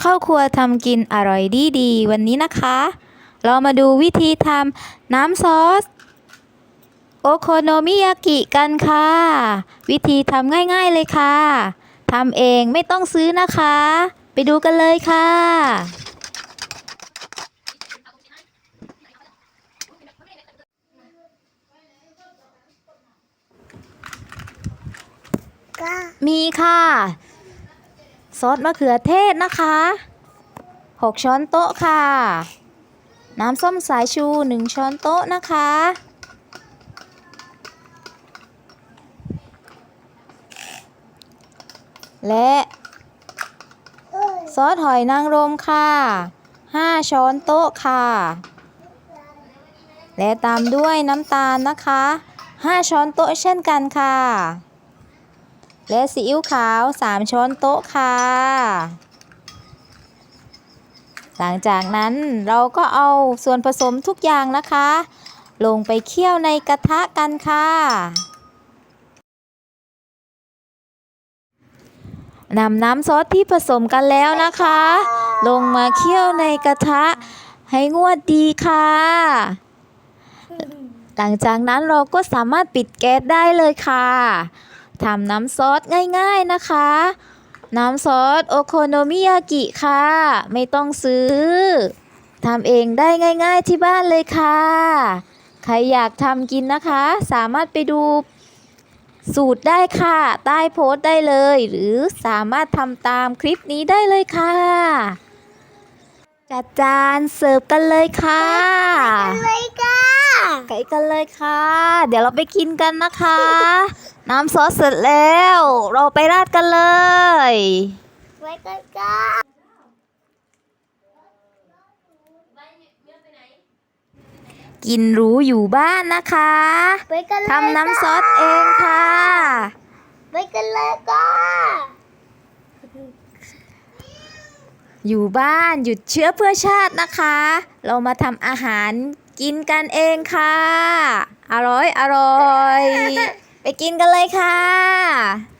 เข้าครัวทำกินอร่อยดีดีๆวันนี้นะคะ เรามาดูวิธีทำน้ำซอส โอโคโนมิยากิกันค่ะ วิธีทำง่ายๆเลยค่ะทำเองไม่ต้องซื้อนะคะ ไปดูกันเลยค่ะมีค่ะ ซอสมะเขือเทศนะคะ 6 ช้อนโต๊ะค่ะ น้ำส้มสายชู 1 ช้อนโต๊ะนะคะ และซอสหอยนางรมค่ะ 5 ช้อนโต๊ะค่ะ และตามด้วยน้ำตาลนะคะ 5 ช้อนโต๊ะเช่นกันค่ะ และซีอิ๊วขาว 3 ช้อนโต๊ะค่ะ หลังจากนั้นเราก็เอาส่วนผสมทุกอย่างนะคะ ลงไปเคี่ยวในกระทะกันค่ะนำน้ำซอสที่ผสมกันแล้วนะคะ ลงมาเคี่ยวในกระทะให้งวดดีค่ะ หลังจากนั้นเราก็สามารถปิดแก๊สได้เลยค่ะ ทำน้ำซอสง่ายๆนะคะ น้ำซอสโอโคโนมิยากิค่ะ ไม่ต้องซื้อทำเองได้ง่าย ๆที่บ้านเลยค่ะ ใครอยากทำกินนะคะ สามารถไปดูสูตรได้ค่ะ ใต้โพสต์ได้เลย หรือสามารถทำตามคลิปนี้ได้เลยค่ะ จัดจานเสิร์ฟกันเลยค่ะเลยค่ะ ไก่กันเลยค่ะ เดี๋ยวเราไปกินกันนะคะ น้ำซอสเสร็จแล้ว เราไปราดกันเลย ไว้กันค่ะกินหรู้อยู่บ้านนะคะไว้กันเลยทำน้ำซอสเองค่ะไว้กันเลยค่ะอยู่บ้านหยุดเชื้อเพื่อชาตินะคะ เรามาทำอาหารกินกันเองค่ะ อร่อย อร่อย ไปกินกันเลยค่ะ